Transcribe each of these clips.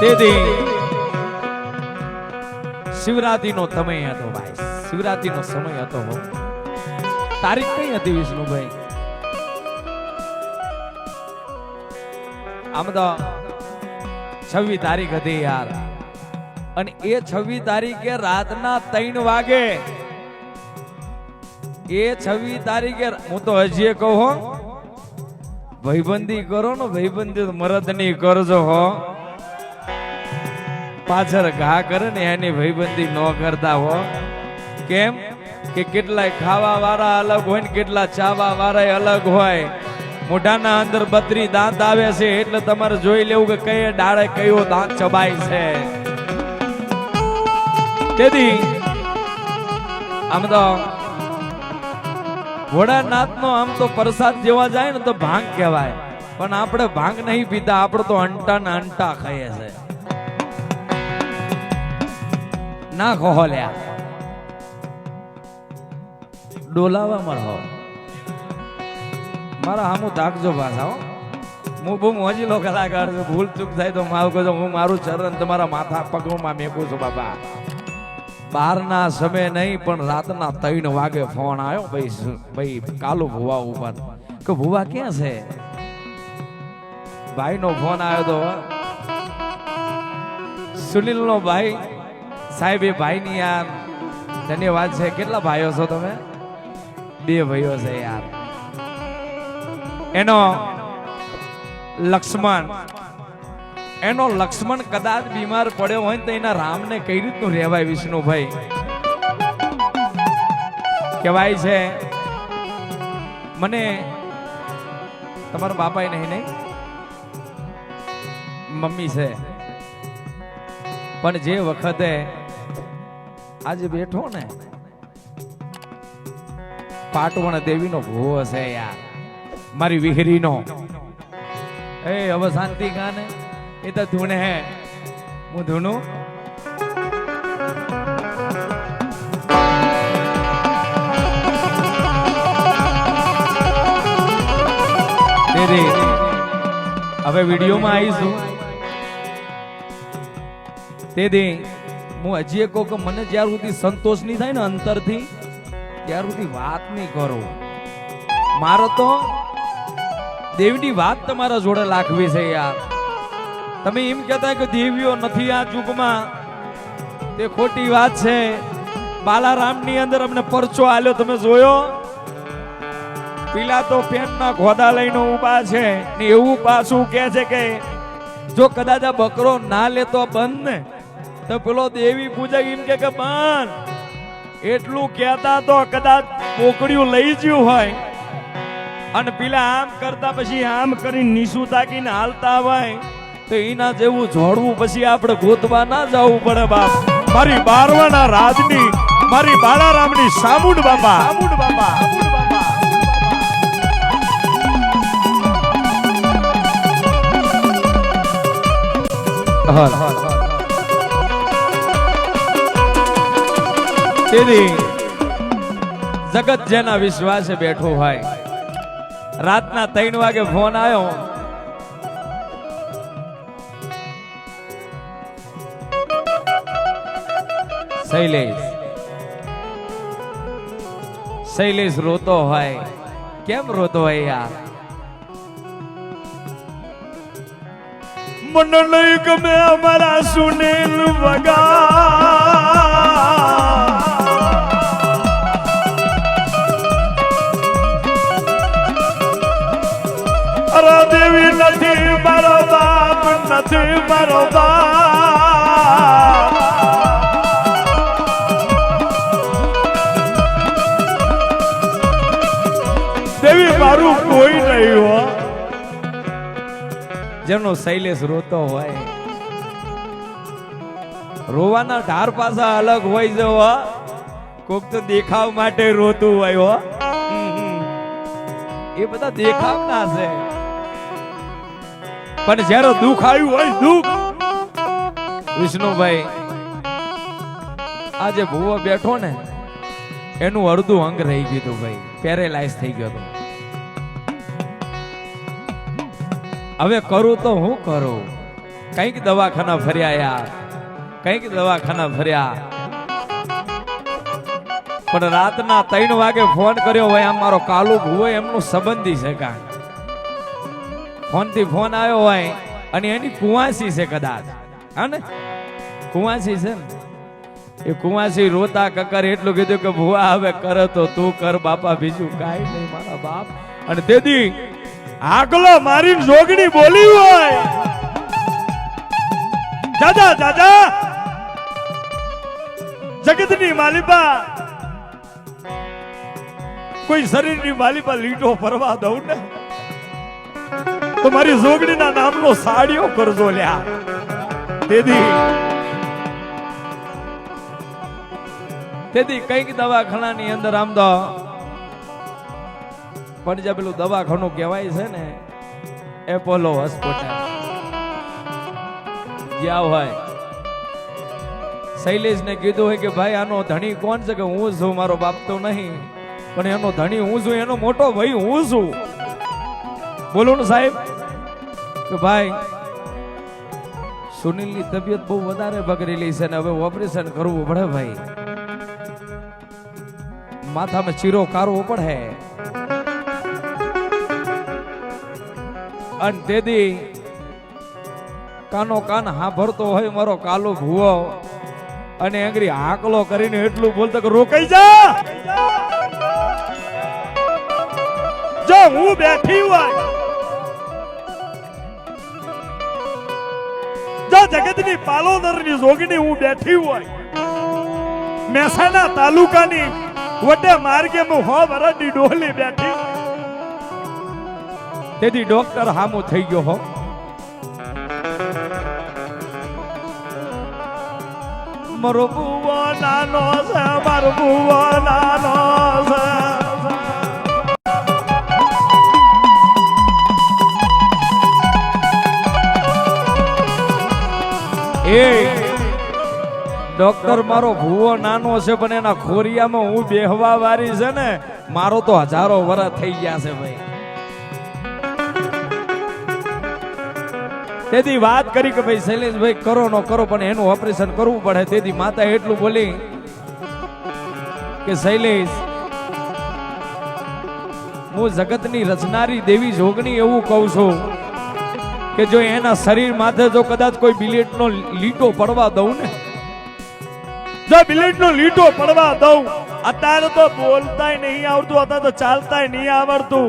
તેથી શિવરાત્રીનો સમય હતો ભાઈ. શિવરાત્રીનો સમય હતો. તારીખ કઈ હતી વિષ્ણુભાઈ? આમ તો છવ્વીસ તારીખ હતી યાર. અને એ છવ્વીસ તારીખે રાતના ત્રણ વાગે એ છવ્વીસ તારીખે હું તો હજી કહું ભાઈબંધી કરો ને, ભાઈબંધી મરદની કરજો હો. પાછળ ઘા કરે ને એની ભયબંધી ન કરતા હો. કેમ? કે કેટલાય ખાવા વાળા અલગ હોય ને કેટલા ચાવા વાળા અલગ હોય. મોઢાના અંદર બત્રી દાંત આવે છે એટલે તમારે જોઈ લેવું કે કઈ ડાળે કયો દાંત ચબાય છે. તેથી, આમ તો ભોળાનાથ નો આમ તો પ્રસાદ જેવા જાય ને તો ભાંગ કહેવાય. પણ આપણે ભાંગ નહીં પીતા, આપણે તો અંટા ને અંટા ખાઈએ છે. ના ખોહલ્યા ડોલાવા મળો મારા હામું તાકજો પાછા, હો. બહુ મોજીલો કલાકાર છું. ભૂલ ચૂક થાય તો મારું કહો હું મારું ચરણ તમારા માથા પગમાં મેકું છું, બાપા. બારના સમય નહીં, પણ રાતના ત્રણ વાગે ફોન આવ્યો. ભાઈ ભાઈ, કાલુ ભુવા ઉપર. કે ભુવા ક્યાં છે? ભાઈ નો ફોન આવ્યો તો સુનિલ નો ભાઈ સાહેબ, એ ભાઈ ની યાર ધન્યવાદ છે. કેટલા ભાઈઓ છો તમે? બે ભાઈઓ છે યાર. એનો લક્ષ્મણ એનો લક્ષ્મણ કદાચ બીમાર પડ્યો હોય ને તો એના રામને કઈ રીતનું રહેવાય વિષ્ણુભાઈ? કહેવાય છે, મને તમારા બાપાએ નહીં નહીં, મમ્મી છે. પણ જે વખતે આજે બેઠો ને. પાટવણ દેવીનો ભૂવો છે યાર. મારી વિહરીનો. એ હવે શાંતિ કાને એ તો ધૂણે હે. હું ધૂણું. હવે વિડીયોમાં આવીશું. તેથી હું હજી એક કહું કે મને જ્યાર સુધી સંતોષ નહીં થાય ને અંતરથી, ત્યાર સુધી વાત નહીં કરો. મારો તો દેવની વાત તમારા જોડે લાખવી છે યાર. તમે એમ કહેતા કે દેવીઓ નથી આ યુગમાં તે ખોટી વાત છે. બાલારામની અંદર અમને પરચો આલ્યો, તમે જોયો? પેલા તો પેનના ખોદા લઈને ઊભા છે ને એવું પાછું કહે છે કે જો કદાચ આ બકરો ના લેતો બંધ ને તો પેલો દેવી પૂજક એમ કે કે બંધ એટલું કહેતા તો કદાચ પોકડિયું લઈ ગયું હોય. અને પેલા આમ કરતા પછી આમ કરીને નીસું તાકીને હાલતા હોય. તો એના જેવું જોડવું પછી આપણે ગોતવા ના જવું પડે બાપ. મારી બારવાના રાજની મારી બાળારામની સામુંડ બાપા. સામુંડ બાપા તેથી જગત જેના વિશ્વાસે બેઠો હોય. રાતના ત્રણ વાગે ફોન આવ્યો. શૈલેષ. શૈલેષ રોતો હોય. કેમ રોતો હોય યાર? મને નહીં ગમે અમારા સુનેલ વગા. મારો બાપ નથી મારો દેવી, મારું કોઈ નહીં હો. જેનો શૈલેષ રોતો હોય. રોવાના ઢાર પાસા અલગ હોય છે હો. કોક તો દેખાવ માટે રોતું હોય હો. એ બધા દેખાવના છે. પણ જ્યારે દુઃખ આવ્યું હોય, દુઃખ. વિષ્ણુભાઈ આજે ભૂવો બેઠો ને, એનું અડધું અંગ રહી ગયું હતું ભાઈ. પેરેલાઇઝ થઈ ગયો હતો. હવે કરું તો હું કરું? કંઈક દવાખાના ફર્યા યાર. કંઈક દવાખાના ફર્યા. પણ રાતના ત્રણ વાગે ફોન કર્યો હોય આમ મારો કાલુ ભૂવો, એમનું સંબંધી છે કાંઈ. ફોનથી ફોન આવ્યો હોય અને એની કુવાસી છે કદાચ. હા ને? કુવાસી છે ને? એ કુવાસી રોતા કકર એટલું કીધું કે, ભુવા, હવે કરે તો તું કર, બાપા, બીજું કાંઈ નહીં, મારા બાપ. અને તેથી આગલો મારી જોગણી બોલી હોય. દાદા દાદા જગતની માલિપા કોઈ શરીરની માલિપા લીટો ફરવા દઉં ને? તો મારી જોગણીના નામનો સાડીઓ કરજો લ્યા. તેથી તેથી કંઈક દવાખાનાની અંદર આમ તો પણ જે પેલું દવાખાનું કહેવાય છે ને, એપોલો હોસ્પિટલ. જ્યાં હોય. શૈલેષ ને કીધું હોય કે ભાઈ, આનો ધણી કોણ છે કે હું છું? મારો બાપ તો નહીં, પણ એનો ધણી હું છું, એનો મોટો ભાઈ હું છું. બોલો ને સાહેબ. કે ભાઈ, સુનિલની તબિયત બહુ વધારે બગડેલી છે ને હવે ઓપરેશન કરવું પડે ભાઈ. માથામાં ચીરો કારવો પડે. અને તેથી કાનો કાન હાંભરતો હોય મારો કાલો ભૂવો, અને એંગરી હાકલો કરીને એટલું બોલતો કે રોકાઈ જા! જો હું બેઠી હોય જગતની પાલોદરની જોગણી હું બેઠી હોય. મહેસાણા તાલુકાની વટે માર્ગે હું હો વરસની ડોલી બેઠી તેથી ડોક્ટર હામો થઈ ગયો હો. મારો બુવો નાનો છે મારો બુવો એ ડોક્ટર, મારો ભૂવો નાનો છે, પણ એના ખોરિયામાં હું બેહવા વારી છે ને, મારો તો હજારો વર્ષ થઈ ગયા છે ભાઈ. તેથી વાત કરી કે ભાઈ, શૈલેષભાઈ, કરો નો કરો, પણ એનું ઓપરેશન કરવું પડે. તેથી માતા એટલું બોલી કે, શૈલેષ, હું જગતની રચનારી દેવી જોગણી એવું કહું છું. કે જો એના શરીર માથે જો કદાચ કોઈ બિલેટનો લીટો પડવા દઉં ને? જો બિલેટનો લીટો પડવા દઉં અત્યારે તો બોલતાય નહીં આવડતું અત્યારે તો ચાલતાય નહીં આવડતું.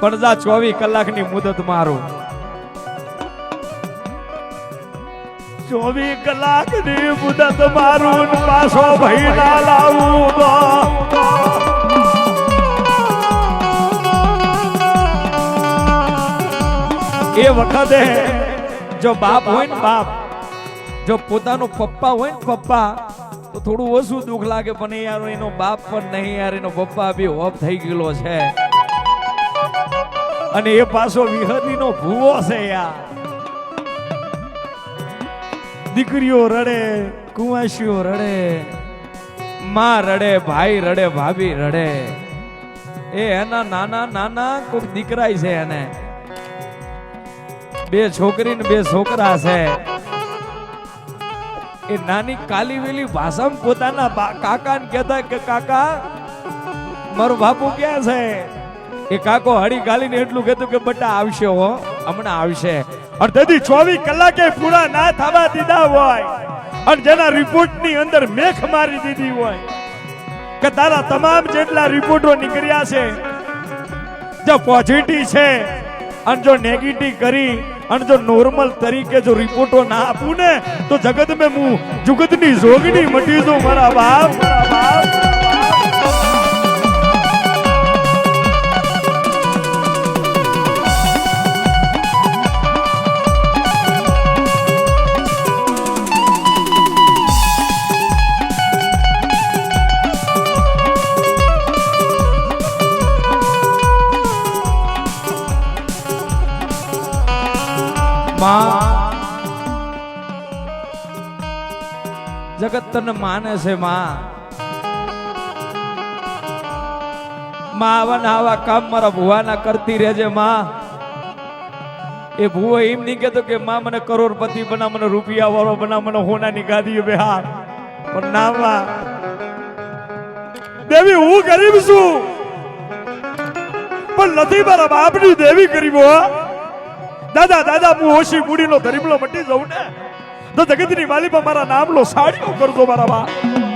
પણ જા ચોવીસ કલાકની મુદત મારું. ચોવીસ કલાકની મુદત મારું ને પાછો ભાઈ ના લાવું એ વખતે જો બાપ હોય ને બાપ, જો પોતાનો પપ્પા હોય ને પપ્પા, તો થોડું ઓછું દુઃખ લાગે, પણ યાર એનો બાપ પણ નહીં યાર, એનો પપ્પા બી ઓફ થઈ ગયેલો છે. અને એ પાછો વિહરીનો ભૂવો છે યાર. દીકરીઓ રડે, કુંવાસીઓ રડે, માં રડે, ભાઈ રડે, ભાભી રડે. એ એના નાના નાના કોઈક દીકરાય છે એને. બે છોકરી ને બે છોકરા છે. એ નાની કાલી વેલી ભાષામાં પોતાના કાકા ને કહેતા કે, કાકા, મારો બાપુ ક્યાં છે? એ કાકો હળી ગાલીને એટલું કહેતું કે, બટા, આવશે હો, હમણાં આવશે. અને તેથી ચોવીસ કલાકે પૂરા ના થવા દીધા હોય. અને જેના રિપોર્ટની અંદર મેખ મારી દીધી હોય. કે તારા તમામ જેટલા રિપોર્ટો નીકળ્યા છે, જો પોઝિટિવ છે, અને જો નેગેટિવ કરી અને જો નોર્મલ તરીકે જો રિપોર્ટો ના આપું ને, તો જગત મેં હું જુગતની જોગણી મટી દઉં મારા બાપ મારા બાપ. તને માને છે માં. આવા આવા કામ મારા ભુવાના કરતી રહેજે માં. એ ભુવો એમ નહીં કહેતો કે માં મને કરોડપતિ બના, મને રૂપિયા વાળો બના, મને હોનાની ગાદી બેહાર પણ ના માં. દેવી, હું ગરીબ છું. પણ નથી મારા બાપની દેવી ગરીબ દાદા દાદા, હું ઓછી મૂડીનો ગરીબલો મટી જઉં ને. તો જગતની માલિકા મારા નામ લો સાડીઓ કરજો મારા બાપ